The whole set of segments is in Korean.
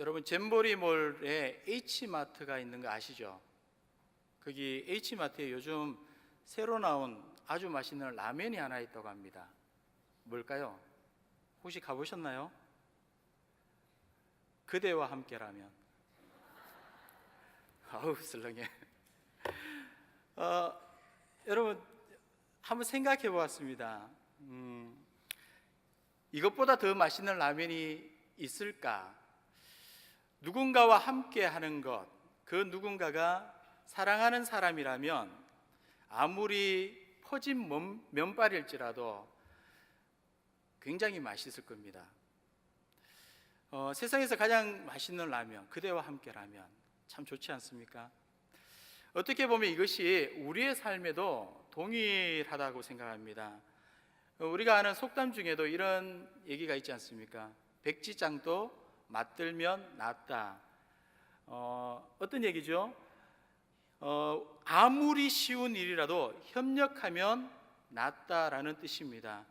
여러분 잼버리몰에 H마트가 있는 거 아시죠? 거기 H마트에 요즘 새로 나온 아주 맛있는 라면이 하나 있다고 합니다. 뭘까요? 혹시 가보셨나요? 그대와 함께라면. 아우 슬렁해. 어, 여러분 한번 생각해 보았습니다. 음, 이것보다 더 맛있는 라면이 있을까? 누군가와 함께 하는 것, 그 누군가가 사랑하는 사람이라면 아무리 퍼진 면, 면발일지라도 굉장히 맛있을 겁니다. 어, 세상에서 가장 맛있는 라면, 그대와 함께 라면 참 좋지 않습니까? 어떻게 보면 이것이 우리의 삶에도 동일하다고 생각합니다. 어, 우리가 아는 속담 중에도 이런 얘기가 있지 않습니까? 백지장도 맞들면 낫다. 어, 어떤 얘기죠? 어, 아무리 쉬운 일이라도 협력하면 낫다라는 뜻입니다.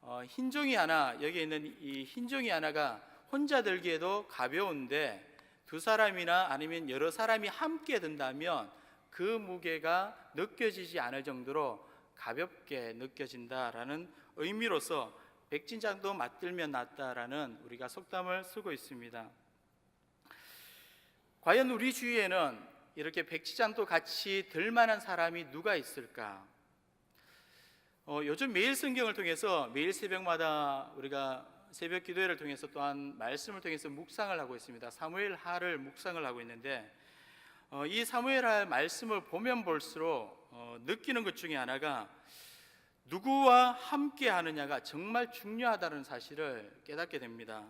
어, 흰 종이 하나 여기 있는 이 흰 종이 하나가 혼자 들기에도 가벼운데 두 사람이나 아니면 여러 사람이 함께 든다면 그 무게가 느껴지지 않을 정도로 가볍게 느껴진다라는 의미로서 백진장도 맞들면 낫다라는 우리가 속담을 쓰고 있습니다. 과연 우리 주위에는 이렇게 백지장도 같이 들 만한 사람이 누가 있을까? 어, 요즘 매일 성경을 통해서 매일 새벽마다 우리가 새벽 기도회를 통해서 또한 말씀을 통해서 묵상을 하고 있습니다. 사무엘 하를 묵상을 하고 있는데 어, 이 사무엘 하 말씀을 보면 볼수록 어, 느끼는 것 중에 하나가 누구와 함께 하느냐가 정말 중요하다는 사실을 깨닫게 됩니다.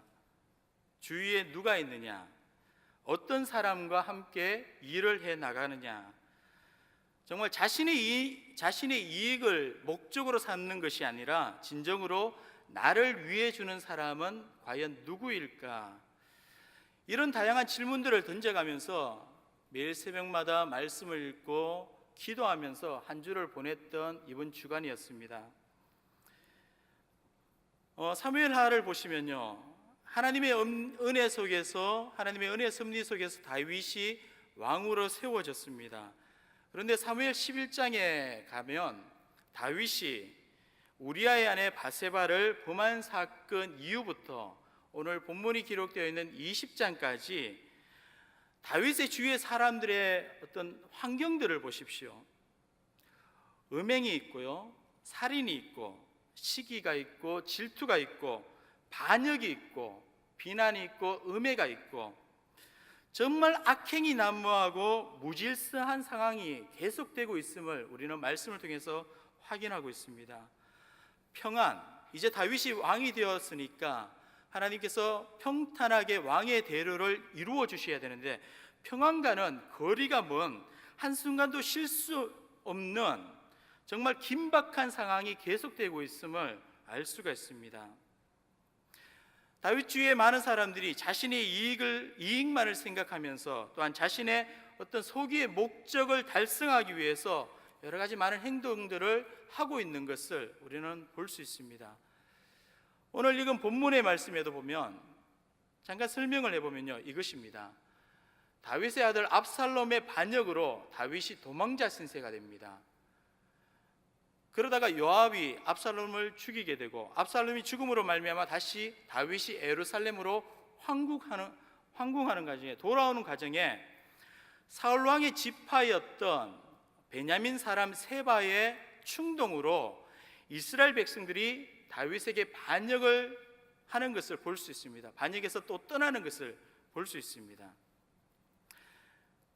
주위에 누가 있느냐, 어떤 사람과 함께 일을 해 나가느냐, 정말 자신의 이 자신의 이익을 목적으로 삼는 것이 아니라 진정으로 나를 위해 주는 사람은 과연 누구일까? 이런 다양한 질문들을 던져가면서 매일 새벽마다 말씀을 읽고 기도하면서 한 주를 보냈던 이번 주간이었습니다. 어, 사무엘하를 보시면요, 하나님의 은- 은혜 속에서 하나님의 은혜 섭리 속에서 다윗이 왕으로 세워졌습니다. 그런데 사무엘 11장에 가면 다윗이 우리아의 아내 바세바를 범한 사건 이후부터 오늘 본문이 기록되어 있는 20장까지 다윗의 주위의 사람들의 어떤 환경들을 보십시오. 음행이 있고요, 살인이 있고, 시기가 있고, 질투가 있고, 반역이 있고, 비난이 있고, 음해가 있고, 정말 악행이 난무하고 무질서한 상황이 계속되고 있음을 우리는 말씀을 통해서 확인하고 있습니다. 평안, 이제 다윗이 왕이 되었으니까 하나님께서 평탄하게 왕의 대로를 이루어 주셔야 되는데 평안과는 거리가 먼 한순간도 쉴 수 없는 정말 긴박한 상황이 계속되고 있음을 알 수가 있습니다. 다윗 주위의 많은 사람들이 자신의 이익을 이익만을 생각하면서 또한 자신의 어떤 소기의 목적을 달성하기 위해서 여러 가지 많은 행동들을 하고 있는 것을 우리는 볼 수 있습니다. 오늘 읽은 본문의 말씀에도 보면 잠깐 설명을 해보면요 이것입니다. 다윗의 아들 압살롬의 반역으로 다윗이 도망자 신세가 됩니다. 그러다가 요압이 압살롬을 죽이게 되고 압살롬이 죽음으로 말미암아 다시 다윗이 에루살렘으로 황국하는 황궁하는 과정에 돌아오는 과정에 사울 왕의 지파였던 베냐민 사람 세바의 충동으로 이스라엘 백성들이 다윗에게 반역을 하는 것을 볼 수 있습니다. 반역에서 또 떠나는 것을 볼 수 있습니다.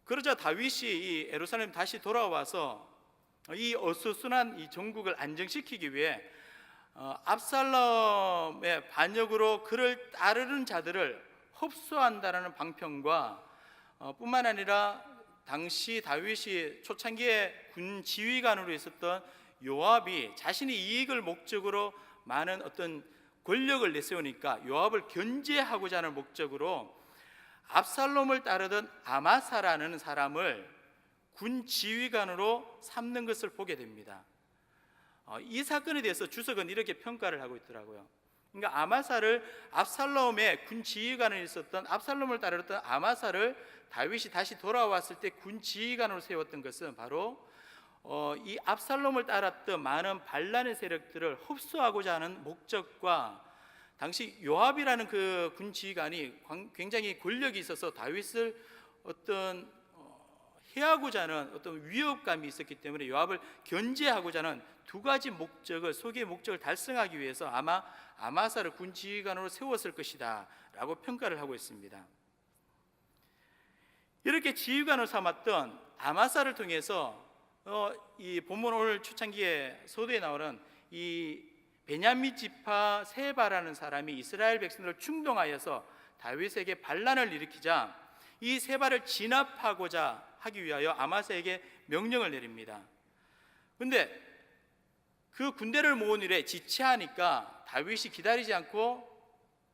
그러자 다윗이 이 에루살렘 다시 돌아와서 이 어수선한 이 전국을 안정시키기 위해 어, 압살롬의 반역으로 그를 따르는 자들을 흡수한다라는 방편과 어, 뿐만 아니라 당시 다윗이 초창기에 군 지휘관으로 있었던 요압이 자신의 이익을 목적으로 많은 어떤 권력을 내세우니까 요압을 견제하고자 하는 목적으로 압살롬을 따르던 아마사라는 사람을 군 지휘관으로 삼는 것을 보게 됩니다. 어, 이 사건에 대해서 주석은 이렇게 평가를 하고 있더라고요. 그러니까 아마사를 압살롬의 군 지휘관을 있었던 압살롬을 따르던 아마사를 다윗이 다시 돌아왔을 때 군 지휘관으로 세웠던 것은 바로 어, 이 압살롬을 따랐던 많은 반란의 세력들을 흡수하고자 하는 목적과 당시 요압이라는 그 군 지휘관이 광- 굉장히 권력이 있어서 다윗을 어떤 어, 해하고자 하는 어떤 위협감이 있었기 때문에 요압을 견제하고자 하는 두 가지 목적을 소기의 목적을 달성하기 위해서 아마 아마사를 군 지휘관으로 세웠을 것이다라고 평가를 하고 있습니다. 이렇게 지휘관을 삼았던 아마사를 통해서 어, 이 본문 오늘 초창기에 소도에 나오는 이 베냐민 지파 세바라는 사람이 이스라엘 백성들을 충동하여서 다윗에게 반란을 일으키자 이 세바를 진압하고자 하기 위하여 아마사에게 명령을 내립니다. 근데 그 군대를 모은 일에 지체하니까 다윗이 기다리지 않고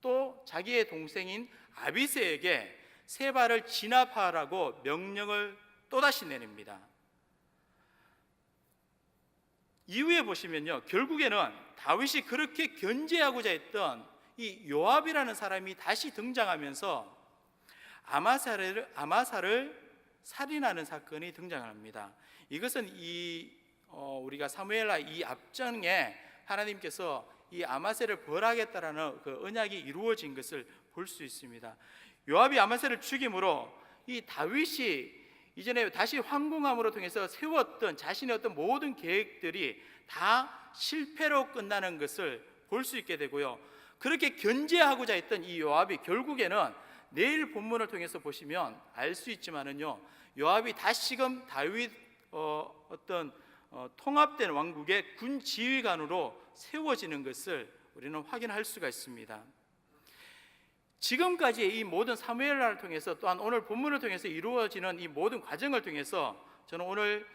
또 자기의 동생인 아비세에게 세바를 진압하라고 명령을 또다시 내립니다. 이후에 보시면요. 결국에는 다윗이 그렇게 견제하고자 했던 이 요압이라는 사람이 다시 등장하면서 아마사를 아마사를 살인하는 사건이 등장합니다. 이것은 이 어, 우리가 사무엘라 이 앞장에 하나님께서 이 아마세를 벌하겠다라는 그 언약이 이루어진 것을 볼 수 있습니다. 요압이 아마세를 죽임으로 이 다윗이 이전에 다시 황궁함으로 통해서 세웠던 자신의 어떤 모든 계획들이 다 실패로 끝나는 것을 볼 수 있게 되고요. 그렇게 견제하고자 했던 이 요압이 결국에는 내일 본문을 통해서 보시면 알 수 있지만은요. 요압이 다시금 다윗 어, 어떤 어, 통합된 왕국의 군 지휘관으로 세워지는 것을 우리는 확인할 수가 있습니다. 지금까지의 이 모든 사무엘라를 통해서 또한 오늘 본문을 통해서 이루어지는 이 모든 과정을 통해서 저는 오늘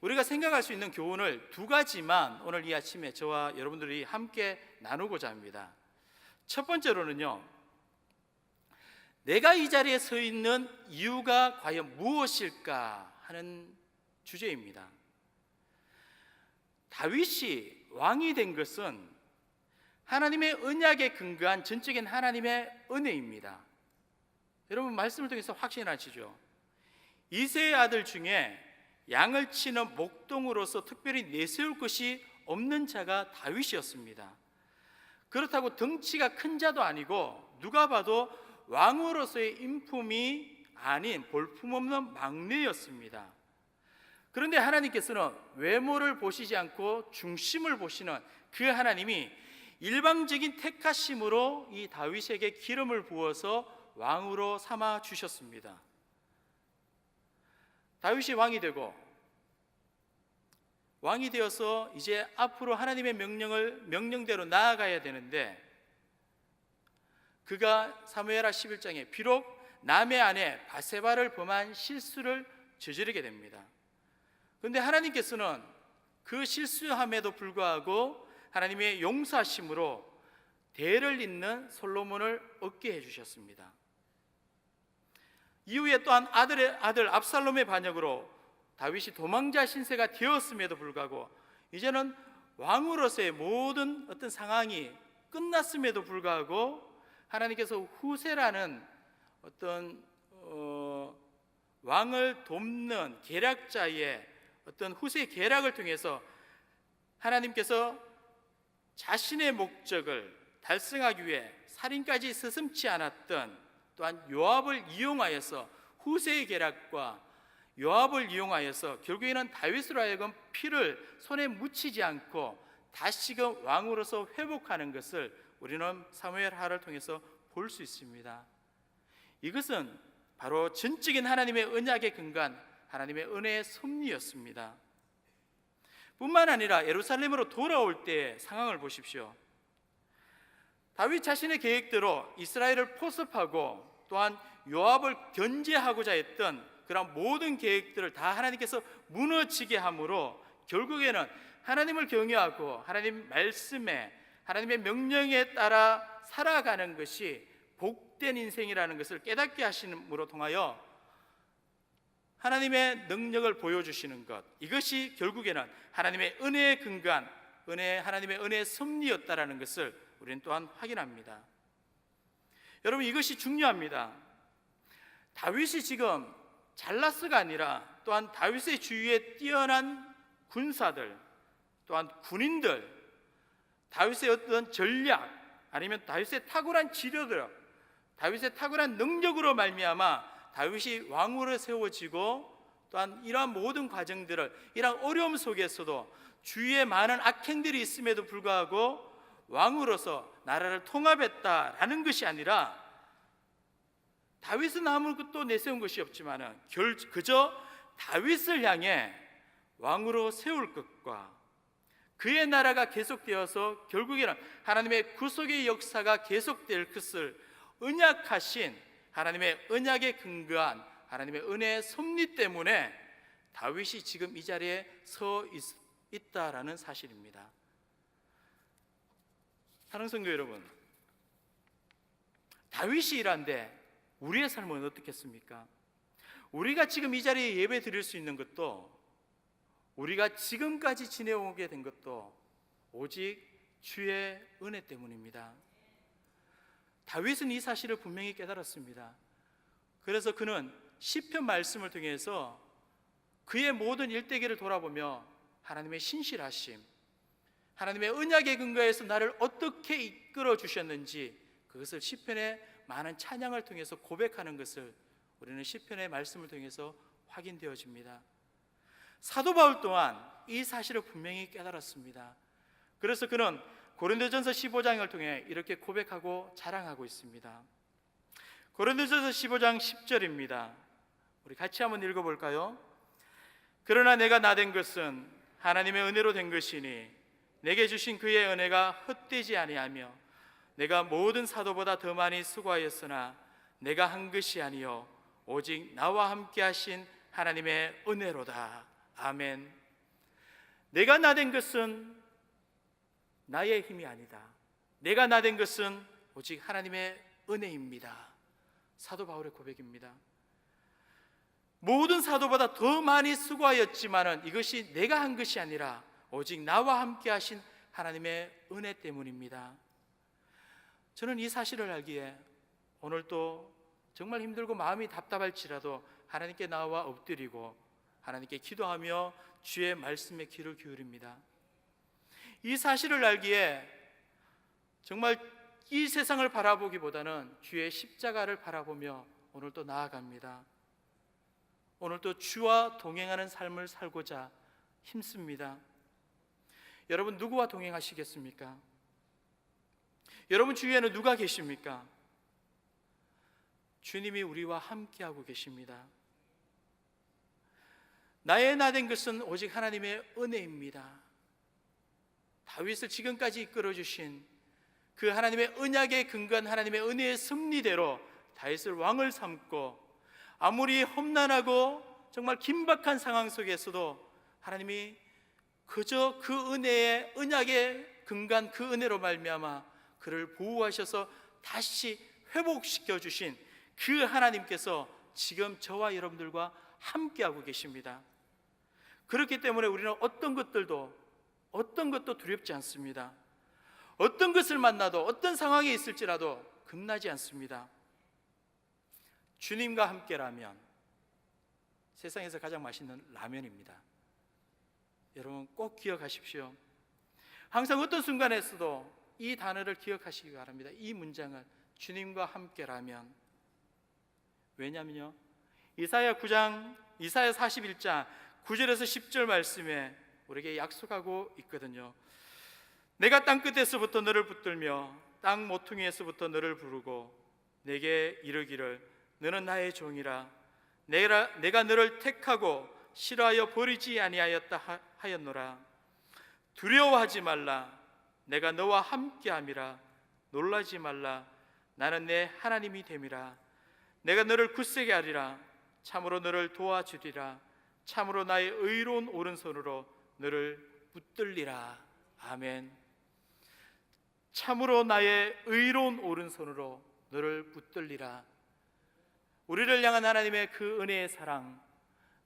우리가 생각할 수 있는 교훈을 두 가지만 오늘 이 아침에 저와 여러분들이 함께 나누고자 합니다. 첫 번째로는요. 내가 이 자리에 서 있는 이유가 과연 무엇일까 하는 주제입니다. 다윗이 왕이 된 것은 하나님의 언약에 근거한 전적인 하나님의 은혜입니다. 여러분 말씀을 통해서 확신하시죠. 이세의 아들 중에 양을 치는 목동으로서 특별히 내세울 것이 없는 자가 다윗이었습니다. 그렇다고 덩치가 큰 자도 아니고 누가 봐도 왕으로서의 인품이 아닌 볼품없는 막내였습니다. 그런데 하나님께서는 외모를 보시지 않고 중심을 보시는 그 하나님이 일방적인 택하심으로 이 다윗에게 기름을 부어서 왕으로 삼아 주셨습니다. 다윗이 왕이 되고 왕이 되어서 이제 앞으로 하나님의 명령을 명령대로 나아가야 되는데 그가 사무엘하 11장에 비록 남의 아내 바세바를 범한 실수를 저지르게 됩니다. 그런데 하나님께서는 그 실수함에도 불구하고 하나님의 용서하심으로 대를 잇는 솔로몬을 얻게 해주셨습니다. 이후에 또한 아들의 아들 압살롬의 반역으로 다윗이 도망자 신세가 되었음에도 불구하고 이제는 왕으로서의 모든 어떤 상황이 끝났음에도 불구하고 하나님께서 후세라는 어떤 어, 왕을 돕는 계략자의 어떤 후세 계략을 통해서 하나님께서 자신의 목적을 달성하기 위해 살인까지 서슴치 않았던 또한 요압을 이용하여서 후세의 계략과 요압을 이용하여서 결국에는 다윗으로 하여금 피를 손에 묻히지 않고 다시금 왕으로서 회복하는 것을 우리는 사무엘 하를 통해서 볼 수 있습니다. 이것은 바로 전적인 하나님의 언약에 근거한 하나님의 은혜의 섭리였습니다. 뿐만 아니라 예루살렘으로 돌아올 때의 상황을 보십시오. 다윗 자신의 계획대로 이스라엘을 포섭하고 또한 요압을 견제하고자 했던 그런 모든 계획들을 다 하나님께서 무너지게 함으로 결국에는 하나님을 경외하고 하나님 말씀에 하나님의 명령에 따라 살아가는 것이 복된 인생이라는 것을 깨닫게 하심으로 통하여 하나님의 능력을 보여주시는 것 이것이 결국에는 하나님의 은혜에 근거한 은혜 하나님의 은혜의 섭리였다라는 것을 우리는 또한 확인합니다. 여러분 이것이 중요합니다. 다윗이 지금 잘라스가 아니라 또한 다윗의 주위에 뛰어난 군사들, 또한 군인들, 다윗의 어떤 전략 아니면 다윗의 탁월한 지도력, 다윗의 탁월한 능력으로 말미암아 다윗이 왕으로 세워지고 또한 이러한 모든 과정들을 이러한 어려움 속에서도 주위에 많은 악행들이 있음에도 불구하고 왕으로서 나라를 통합했다라는 것이 아니라 다윗은 아무것도 내세운 것이 없지만은 결 그저 다윗을 향해 왕으로 세울 것과 그의 나라가 계속되어서 결국에는 하나님의 구속의 역사가 계속될 것을 언약하신 하나님의 언약에 근거한 하나님의 은혜의 섭리 때문에 다윗이 지금 이 자리에 서 있, 있다라는 사실입니다. 사랑하는 성도 여러분, 다윗이 일한데 우리의 삶은 어떻겠습니까? 우리가 지금 이 자리에 예배 드릴 수 있는 것도 우리가 지금까지 지내오게 된 것도 오직 주의 은혜 때문입니다. 다윗은 이 사실을 분명히 깨달았습니다. 그래서 그는 시편 말씀을 통해서 그의 모든 일대기를 돌아보며 하나님의 신실하심, 하나님의 언약의 근거에서 나를 어떻게 이끌어 주셨는지 그것을 시편의 많은 찬양을 통해서 고백하는 것을 우리는 시편의 말씀을 통해서 확인되어집니다. 사도 바울 또한 이 사실을 분명히 깨달았습니다. 그래서 그는 고린도전서 15장을 통해 이렇게 고백하고 자랑하고 있습니다. 고린도전서 15장 10절입니다. 우리 같이 한번 읽어 볼까요? 그러나 내가 나 된 것은 하나님의 은혜로 된 것이니 내게 주신 그의 은혜가 헛되지 아니하며 내가 모든 사도보다 더 많이 수고하였으나 내가 한 것이 아니요 오직 나와 함께 하신 하나님의 은혜로다. 아멘. 내가 나 된 것은 나의 힘이 아니다. 내가 나 된 것은 오직 하나님의 은혜입니다. 사도 바울의 고백입니다. 모든 사도보다 더 많이 수고하였지만은 이것이 내가 한 것이 아니라 오직 나와 함께 하신 하나님의 은혜 때문입니다. 저는 이 사실을 알기에 오늘 또 정말 힘들고 마음이 답답할지라도 하나님께 나와 엎드리고 하나님께 기도하며 주의 말씀에 귀를 기울입니다. 이 사실을 알기에 정말 이 세상을 바라보기보다는 주의 십자가를 바라보며 오늘 또 나아갑니다. 오늘 또 주와 동행하는 삶을 살고자 힘씁니다. 여러분 누구와 동행하시겠습니까? 여러분 주위에는 누가 계십니까? 주님이 우리와 함께하고 계십니다. 나의 나된 것은 오직 하나님의 은혜입니다. 다윗을 지금까지 이끌어 주신 그 하나님의 언약에 근거한 하나님의 은혜의 섭리대로 다윗을 왕을 삼고 아무리 험난하고 정말 긴박한 상황 속에서도 하나님이 그저 그 은혜의 언약에 근간 그 은혜로 말미암아 그를 보호하셔서 다시 회복시켜 주신 그 하나님께서 지금 저와 여러분들과 함께하고 계십니다. 그렇기 때문에 우리는 어떤 것들도 어떤 것도 두렵지 않습니다. 어떤 것을 만나도 어떤 상황에 있을지라도 겁나지 않습니다. 주님과 함께라면 세상에서 가장 맛있는 라면입니다. 여러분 꼭 기억하십시오. 항상 어떤 순간에서도 이 단어를 기억하시기 바랍니다. 이 문장을 주님과 함께라면 왜냐면요. 이사야 9장 이사야 41장 9절에서 10절 말씀에 우리에게 약속하고 있거든요. 내가 땅 끝에서부터 너를 붙들며 땅 모퉁이에서부터 너를 부르고 내게 이르기를 너는 나의 종이라. 내가 내가 너를 택하고 싫어하여 버리지 아니하였다 하- 하였노라. 두려워하지 말라. 내가 너와 함께함이라. 놀라지 말라. 나는 내 하나님이 됨이라. 내가 너를 굳세게 하리라. 참으로 너를 도와주리라. 참으로 나의 의로운 오른손으로 너를 붙들리라. 아멘. 참으로 나의 의로운 오른손으로 너를 붙들리라. 우리를 향한 하나님의 그 은혜의 사랑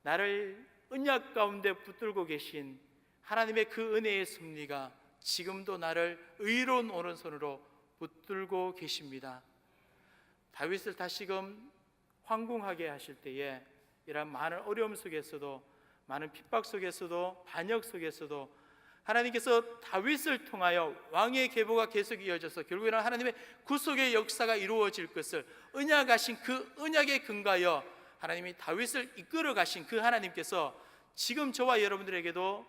나를 언약 가운데 붙들고 계신 하나님의 그 은혜의 섭리가 지금도 나를 의로운 오른손으로 붙들고 계십니다. 다윗을 다시금 황궁하게 하실 때에 이런 많은 어려움 속에서도 많은 핍박 속에서도 반역 속에서도 하나님께서 다윗을 통하여 왕의 계보가 계속 이어져서 결국에는 하나님의 구속의 역사가 이루어질 것을 언약하신 그 언약에 근거하여 하나님이 다윗을 이끌어 가신 그 하나님께서 지금 저와 여러분들에게도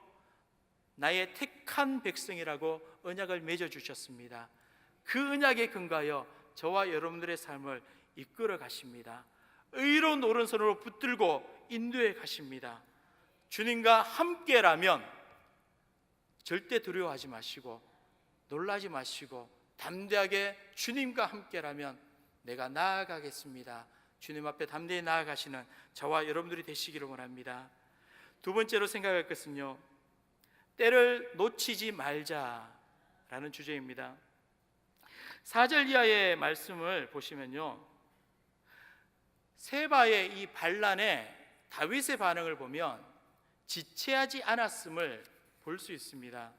나의 택한 백성이라고 언약을 맺어 주셨습니다. 그 언약에 근거하여 저와 여러분들의 삶을 이끌어 가십니다. 의로운 오른손으로 붙들고 인도해 가십니다. 주님과 함께라면 절대 두려워하지 마시고 놀라지 마시고 담대하게 주님과 함께라면 내가 나아가겠습니다. 주님 앞에 담대히 나아가시는 저와 여러분들이 되시기를 원합니다. 두 번째로 생각할 것은요. 때를 놓치지 말자라는 주제입니다. 4절 이하의 말씀을 보시면요. 세바의 이 반란에 다윗의 반응을 보면 지체하지 않았음을 볼 수 있습니다.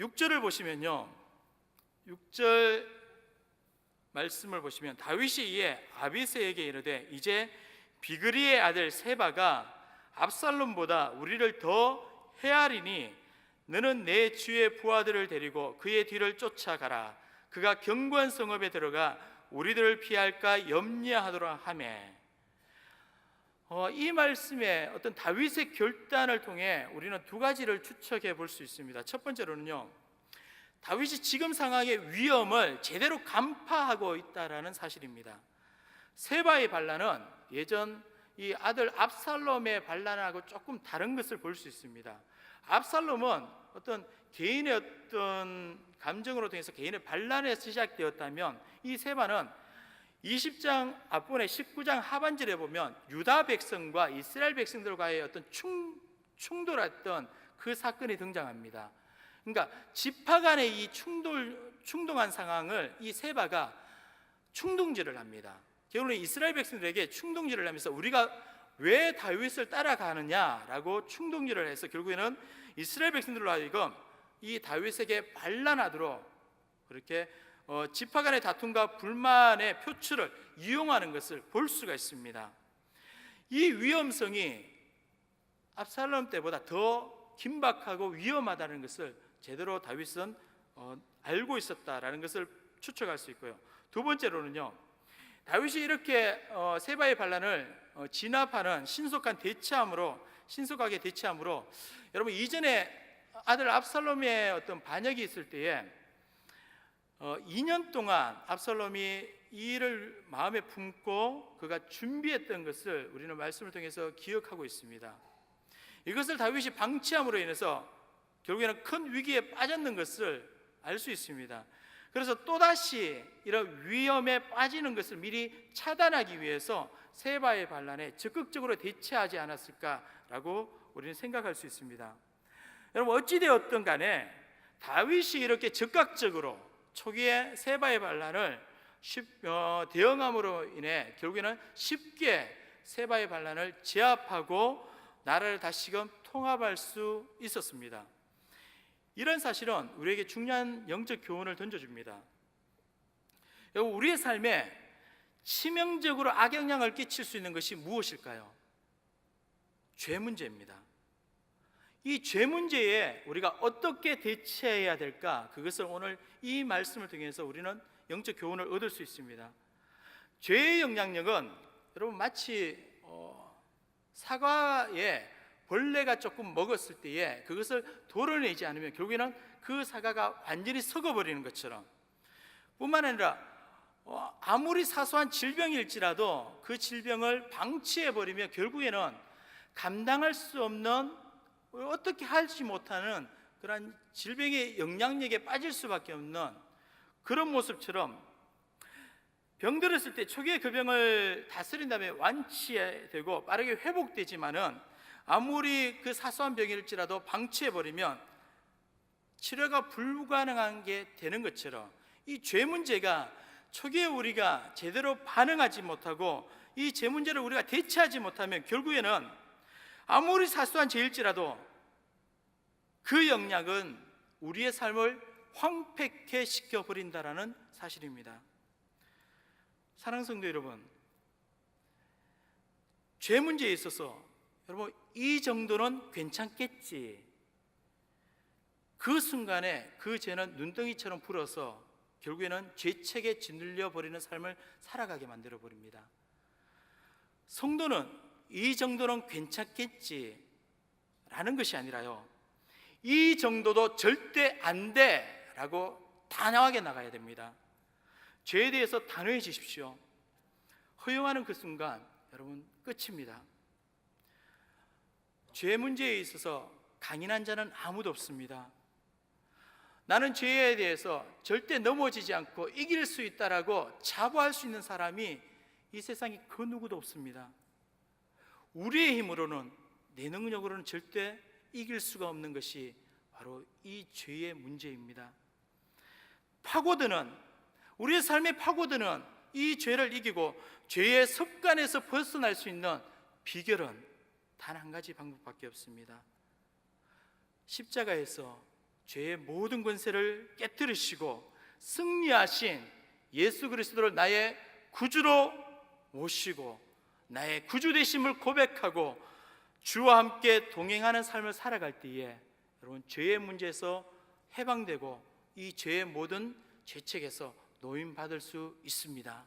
6절을 보시면요. 6절 말씀을 보시면 다윗이 이에 아비세에게 이르되 이제 비그리의 아들 세바가 압살롬보다 우리를 더 헤아리니 너는 내 주의 부하들을 데리고 그의 뒤를 쫓아가라 그가 경관 성읍에 들어가 우리들을 피할까 염려하도록 하매 어, 이 말씀에 어떤 다윗의 결단을 통해 우리는 두 가지를 추측해 볼 수 있습니다. 첫 번째로는요, 다윗이 지금 상황의 위험을 제대로 간파하고 있다라는 사실입니다. 세바의 반란은 예전 이 아들 압살롬의 반란하고 조금 다른 것을 볼 수 있습니다. 압살롬은 어떤 개인의 어떤 감정으로 통해서 개인의 반란에 시작되었다면 이 세바는 20장 앞부분에 19장 하반절에 보면 유다 백성과 이스라엘 백성들과의 어떤 충, 충돌했던 그 사건이 등장합니다. 그러니까 지파 간의 이 충돌 충동한 상황을 이 세바가 충동질을 합니다. 결국은 이스라엘 백성들에게 충동질을 하면서 우리가 왜 다윗을 따라가느냐라고 충동질을 해서 결국에는 이스라엘 백성들로 하여금 이 다윗에게 반란하도록 그렇게 어, 지파 간의 다툼과 불만의 표출을 이용하는 것을 볼 수가 있습니다. 이 위험성이 압살롬 때보다 더 긴박하고 위험하다는 것을 제대로 다윗은 어, 알고 있었다라는 것을 추측할 수 있고요. 두 번째로는요, 다윗이 이렇게 어, 세바의 반란을 어, 진압하는 신속한 대처함으로 신속하게 대처함으로 여러분 이전에 아들 압살롬의 어떤 반역이 있을 때에 어, 2년 동안 압살롬이 이 일을 마음에 품고 그가 준비했던 것을 우리는 말씀을 통해서 기억하고 있습니다. 이것을 다윗이 방치함으로 인해서 결국에는 큰 위기에 빠졌는 것을 알 수 있습니다. 그래서 또다시 이런 위험에 빠지는 것을 미리 차단하기 위해서 세바의 반란에 적극적으로 대처하지 않았을까라고 우리는 생각할 수 있습니다. 여러분 어찌 되었든 간에 다윗이 이렇게 적극적으로 초기에 세바의 반란을 쉽, 어, 대응함으로 인해 결국에는 쉽게 세바의 반란을 제압하고 나라를 다시금 통합할 수 있었습니다. 이런 사실은 우리에게 중요한 영적 교훈을 던져줍니다. 우리의 삶에 치명적으로 악영향을 끼칠 수 있는 것이 무엇일까요? 죄 문제입니다. 이 죄 문제에 우리가 어떻게 대처해야 될까? 그것을 오늘 이 말씀을 통해서 우리는 영적 교훈을 얻을 수 있습니다. 죄의 영향력은 여러분 마치 어, 사과에 벌레가 조금 먹었을 때에 그것을 도려내지 않으면 결국에는 그 사과가 완전히 썩어버리는 것처럼 뿐만 아니라 어, 아무리 사소한 질병일지라도 그 질병을 방치해버리면 결국에는 감당할 수 없는 어떻게 할지 못하는 그런 질병의 영향력에 빠질 수밖에 없는 그런 모습처럼 병들었을 때 초기에 그 병을 다스린 다음에 완치되고 빠르게 회복되지만은 아무리 그 사소한 병일지라도 방치해 버리면 치료가 불가능한 게 되는 것처럼 이 죄 문제가 초기에 우리가 제대로 반응하지 못하고 이 죄 문제를 우리가 대처하지 못하면 결국에는 아무리 사소한 죄일지라도 그 영향은 우리의 삶을 황폐케 시켜 버린다라는 사실입니다. 사랑하는 성도 여러분, 죄 문제에 있어서 여러분 이 정도는 괜찮겠지. 그 순간에 그 죄는 눈덩이처럼 불어서 결국에는 죄책에 짓눌려 버리는 삶을 살아가게 만들어 버립니다. 성도는 이 정도는 괜찮겠지 라는 것이 아니라요. 이 정도도 절대 안 돼! 라고 단호하게 나가야 됩니다. 죄에 대해서 단호해지십시오. 허용하는 그 순간 여러분 끝입니다. 죄 문제에 있어서 강인한 자는 아무도 없습니다. 나는 죄에 대해서 절대 넘어지지 않고 이길 수 있다라고 자부할 수 있는 사람이 이 세상에 그 누구도 없습니다. 우리의 힘으로는 내 능력으로는 절대 이길 수가 없는 것이 바로 이 죄의 문제입니다. 파고드는 우리의 삶에 파고드는 이 죄를 이기고 죄의 습관에서 벗어날 수 있는 비결은 단 한 가지 방법밖에 없습니다. 십자가에서 죄의 모든 권세를 깨뜨리시고 승리하신 예수 그리스도를 나의 구주로 모시고 나의 구주 되심을 고백하고 주와 함께 동행하는 삶을 살아갈 때에 여러분 죄의 문제에서 해방되고 이 죄의 모든 죄책에서 노임 받을 수 있습니다.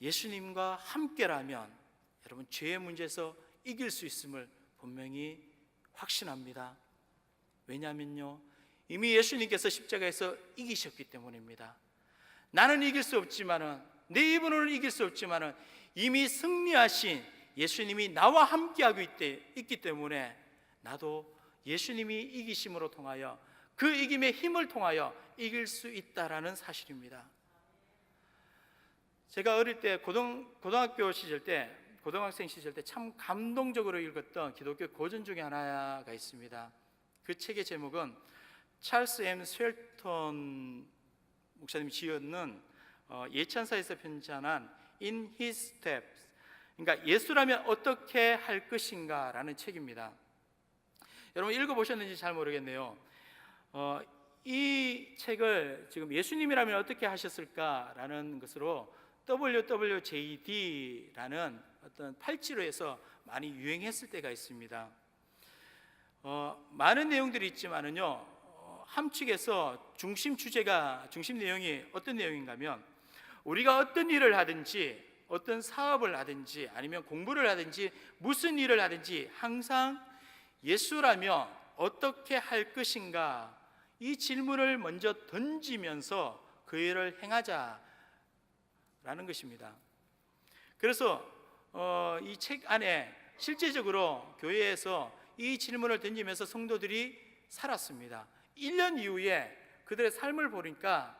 예수님과 함께라면 여러분 죄의 문제에서 이길 수 있음을 분명히 확신합니다. 왜냐하면요 이미 예수님께서 십자가에서 이기셨기 때문입니다. 나는 이길 수 없지만은 내 입으로는 이길 수 없지만은 이미 승리하신 예수님이 나와 함께하고 있대, 있기 때문에 나도 예수님이 이기심으로 통하여 그 이김의 힘을 통하여 이길 수 있다라는 사실입니다. 제가 어릴 때 고등 고등학교 시절 때 고등학생 시절 때 참 감동적으로 읽었던 기독교 고전 중에 하나가 있습니다. 그 책의 제목은 찰스 M. 스웰턴 목사님이 지었는 어, 예찬사에서 편찬한 In His Steps. 그러니까 예수라면 어떻게 할 것인가 라는 책입니다. 여러분 읽어보셨는지 잘 모르겠네요. 어, 이 책을 지금 예수님이라면 어떻게 하셨을까라는 것으로 WWJD라는 어떤 팔찌로에서 많이 유행했을 때가 있습니다. 어, 많은 내용들이 있지만은요 어, 함축해서 중심 주제가 중심 내용이 어떤 내용인가면 우리가 어떤 일을 하든지 어떤 사업을 하든지 아니면 공부를 하든지 무슨 일을 하든지 항상 예수라면 어떻게 할 것인가 이 질문을 먼저 던지면서 그 일을 행하자라는 것입니다. 그래서 어, 이 책 안에 실제적으로 교회에서 이 질문을 던지면서 성도들이 살았습니다. 1년 이후에 그들의 삶을 보니까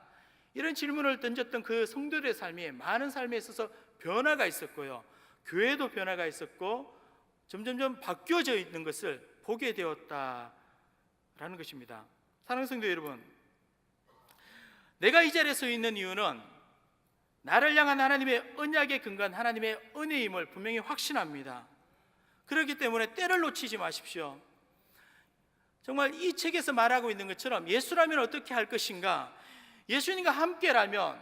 이런 질문을 던졌던 그 성도들의 삶이 많은 삶에 있어서 변화가 있었고요. 교회도 변화가 있었고 점점점 바뀌어져 있는 것을 보게 되었다라는 것입니다. 사랑하는 성도 여러분, 내가 이 자리에 서 있는 이유는 나를 향한 하나님의 언약에 근거한 하나님의 은혜임을 분명히 확신합니다. 그렇기 때문에 때를 놓치지 마십시오. 정말 이 책에서 말하고 있는 것처럼 예수라면 어떻게 할 것인가? 예수님과 함께라면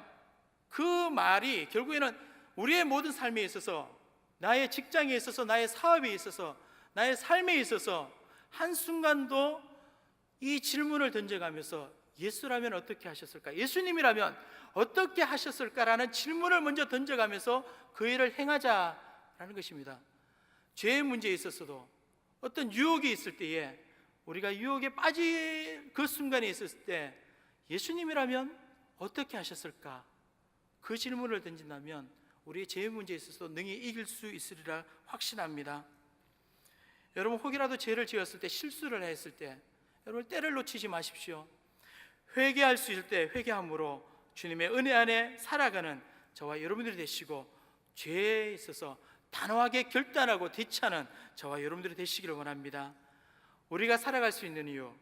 그 말이 결국에는 우리의 모든 삶에 있어서 나의 직장에 있어서 나의 사업에 있어서 나의 삶에 있어서 한순간도 이 질문을 던져가면서 예수라면 어떻게 하셨을까? 예수님이라면 어떻게 하셨을까라는 질문을 먼저 던져가면서 그 일을 행하자라는 것입니다. 죄의 문제에 있어서도 어떤 유혹이 있을 때에 우리가 유혹에 빠질 그 순간에 있었을 때 예수님이라면 어떻게 하셨을까? 그 질문을 던진다면 우리의 죄의 문제에 있어서 능히 이길 수 있으리라 확신합니다. 여러분 혹이라도 죄를 지었을 때 실수를 했을 때 여러분 때를 놓치지 마십시오. 회개할 수 있을 때 회개함으로 주님의 은혜 안에 살아가는 저와 여러분들이 되시고 죄에 있어서 단호하게 결단하고 대처하는 저와 여러분들이 되시기를 원합니다. 우리가 살아갈 수 있는 이유,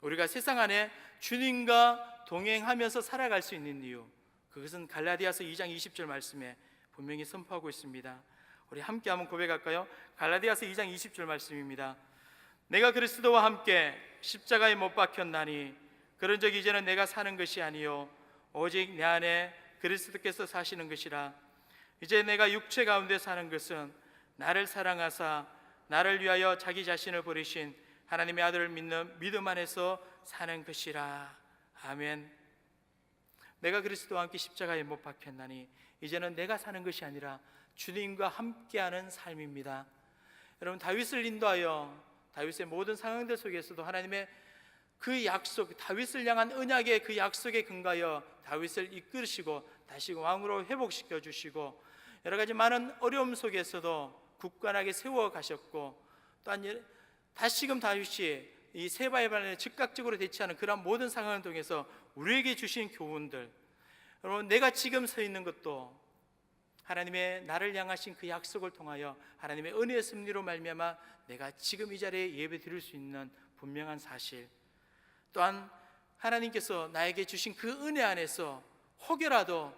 우리가 세상 안에 주님과 동행하면서 살아갈 수 있는 이유, 그것은 갈라디아서 2장 20절 말씀에 분명히 선포하고 있습니다. 우리 함께 한번 고백할까요? 갈라디아서 2장 20절 말씀입니다. 내가 그리스도와 함께 십자가에 못 박혔나니 그런 적 이제는 내가 사는 것이 아니요 오직 내 안에 그리스도께서 사시는 것이라 이제 내가 육체 가운데 사는 것은 나를 사랑하사 나를 위하여 자기 자신을 버리신 하나님의 아들을 믿는 믿음 안에서 사는 것이라 아멘. 내가 그리스도와 함께 십자가에 못 박혔나니 이제는 내가 사는 것이 아니라 주님과 함께하는 삶입니다. 여러분 다윗을 인도하여 다윗의 모든 상황들 속에서도 하나님의 그 약속, 다윗을 향한 언약의 그 약속에 근거하여 다윗을 이끌으시고 다시 왕으로 회복시켜 주시고 여러 가지 많은 어려움 속에서도 굳건하게 세워 가셨고 또한 여- 다시금 다윗이 이 세바의 반에 즉각적으로 대처하는 그런 모든 상황을 통해서 우리에게 주신 교훈들 여러분 내가 지금 서 있는 것도 하나님의 나를 향하신 그 약속을 통하여 하나님의 은혜의 승리로 말미암아 내가 지금 이 자리에 예배 드릴 수 있는 분명한 사실. 또한 하나님께서 나에게 주신 그 은혜 안에서 혹여라도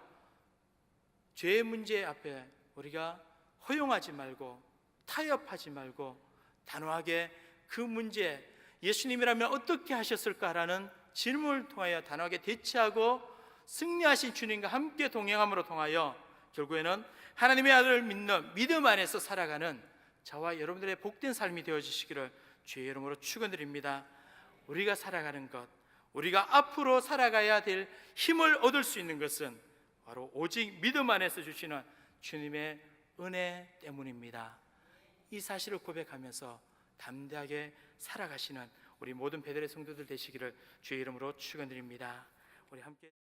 죄의 문제 앞에 우리가 허용하지 말고 타협하지 말고 단호하게 그 문제 예수님이라면 어떻게 하셨을까라는 질문을 통하여 단호하게 대처하고 승리하신 주님과 함께 동행함으로 통하여 결국에는 하나님의 아들을 믿는 믿음 안에서 살아가는 저와 여러분들의 복된 삶이 되어지시기를 주의 이름으로 축원드립니다. 우리가 살아가는 것, 우리가 앞으로 살아가야 될 힘을 얻을 수 있는 것은 바로 오직 믿음 안에서 주시는 주님의 은혜 때문입니다. 이 사실을 고백하면서 담대하게 살아가시는 우리 모든 베델의 성도들 되시기를 주의 이름으로 축원드립니다. 우리 함께